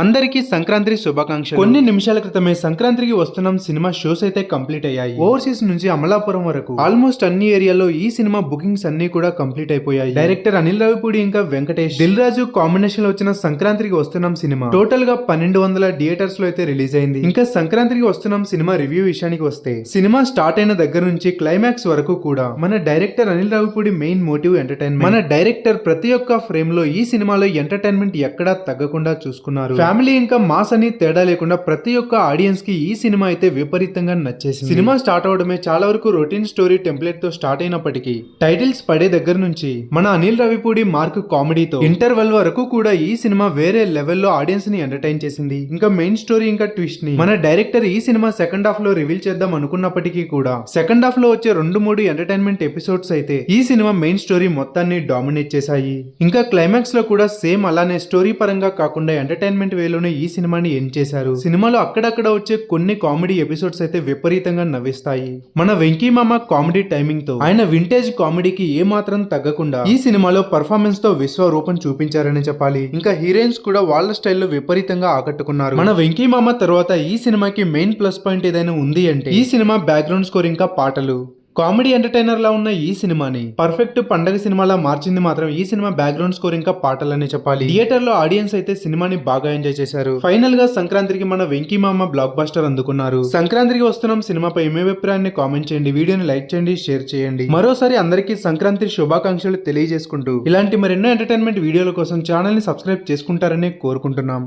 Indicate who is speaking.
Speaker 1: అందరికీ సంక్రాంతి శుభాకాంక్షలు. కొన్ని నిమిషాల క్రితమే సంక్రాంతికి వస్తున్నాం సినిమా షోస్ అయితే కంప్లీట్ అయ్యాయి. ఓవర్సీస్ నుంచి అమలాపురం వరకు. ఆల్మోస్ట్ అన్ని ఏరియాలో ఈ సినిమా బుకింగ్స్ అన్ని కూడా కంప్లీట్ అయిపోయాయి. డైరెక్టర్ అనిల్ రావిపూడి ఇంకా వెంకటేష్. దిల్ రాజు కాంబినేషన్లో వచ్చిన సంక్రాంతికి వస్తున్నాం సినిమా. టోటల్గా పన్నెండు వందల థియేటర్స్లో అయితే రిలీజ్ అయింది. ఇంకా సంక్రాంతికి వస్తున్నాం సినిమా రివ్యూ విషయానికి వస్తే సినిమా స్టార్ట్ అయిన దగ్గర నుంచి క్లైమాక్స్ వరకు కూడా మన director Anil Ravipudi main motive entertainment మన డైరెక్టర్ ప్రతి ఒక్క ఫ్రేమ్లో ఈ సినిమాలో ఎంటర్టైన్మెంట్ ఎక్కడా తగ్గకుండా చూసుకున్నారు. ఫ్యామిలీ ఇంకా మాస్ అని తేడా లేకుండా ప్రతి ఒక్క ఆడియన్స్కి ఈ సినిమా అయితే విపరీతంగా నచ్చేసింది. సినిమా స్టార్ట్ అవడమే చాలా వరకు రొటీన్ స్టోరీ టెంప్లెట్తో స్టార్ట్ అయినప్పటికీ టైటిల్స్ పడే దగ్గర నుంచి మన అనిల్ రవిపూడి మార్క్ కామెడీతో ఇంటర్వెల్ వరకు కూడా ఈ సినిమా వేరే లెవెల్లో ఆడియన్స్ని ఎంటర్టైన్ చేసింది. ఇంకా మెయిన్ స్టోరీ ఇంకా ట్విస్ట్ని మన డైరెక్టర్ ఈ సినిమా సెకండ్ హాఫ్లో రివీల్ చేద్దాం అనుకున్నప్పటికీ కూడా సెకండ్ హాఫ్లో వచ్చే రెండు మూడు ఎంటర్టైన్మెంట్ ఎపిసోడ్స్ అయితే ఈ సినిమా మెయిన్ స్టోరీ మొత్తాన్ని డామినేట్ చేశాయి. ఇంకా క్లైమాక్స్లో కూడా సేమ్ అలానే స్టోరీ పరంగా కాకుండా ఎంటర్టైన్మెంట్ వేలోనే ఈ సినిమాని ఎండ్ చేశారు. సినిమాలో అక్కడక్కడ వచ్చే కొన్ని కామెడీ ఎపిసోడ్స్ అయితే విపరీతంగా నవ్విస్తాయి. మన వెంకీ మామ కామెడీ టైమింగ్తో ఆయన వింటేజ్ కామెడీకి ఏ మాత్రం తగ్గకుండా ఈ సినిమాలో పర్ఫార్మెన్స్తో విశ్వరూపం చూపించారని చెప్పాలి. ఇంకా హీరోయిన్స్ కూడా వాళ్ళ స్టైల్లో విపరీతంగా ఆకట్టుకున్నారు. మన వెంకీ మామ తర్వాత ఈ సినిమాకి మెయిన్ ప్లస్ పాయింట్ ఏదైనా ఉంది అంటే ఈ సినిమా బ్యాక్గ్రౌండ్ స్కోర్ ఇంకా పాటలు. కామెడీ ఎంటర్టైనర్ లా ఉన్న ఈ సినిమాని పర్ఫెక్ట్ పండగ సినిమాలా మార్చింది మాత్రం ఈ సినిమా బ్యాక్గ్రౌండ్ స్కోర్ ఇంకా పాటలనే చెప్పాలి. థియేటర్లో ఆడియన్స్ అయితే సినిమాని బాగా ఎంజాయ్ చేశారు. ఫైనల్గా సంక్రాంతికి మన వెంకీ మామ బ్లాక్ బస్టర్ అందుకున్నారు. సంక్రాంతికి వస్తున్నాం సినిమాపై మీ అభిప్రాయాన్ని కామెంట్ చేయండి. వీడియోని లైక్ చేయండి షేర్ చేయండి. మరోసారి అందరికీ సంక్రాంతి శుభాకాంక్షలు తెలియజేసుకుంటూ ఇలాంటి మరెన్నో ఎంటర్టైన్మెంట్ వీడియోల కోసం ఛానల్ని సబ్స్క్రైబ్ చేసుకుంటారని కోరుకుంటున్నాం.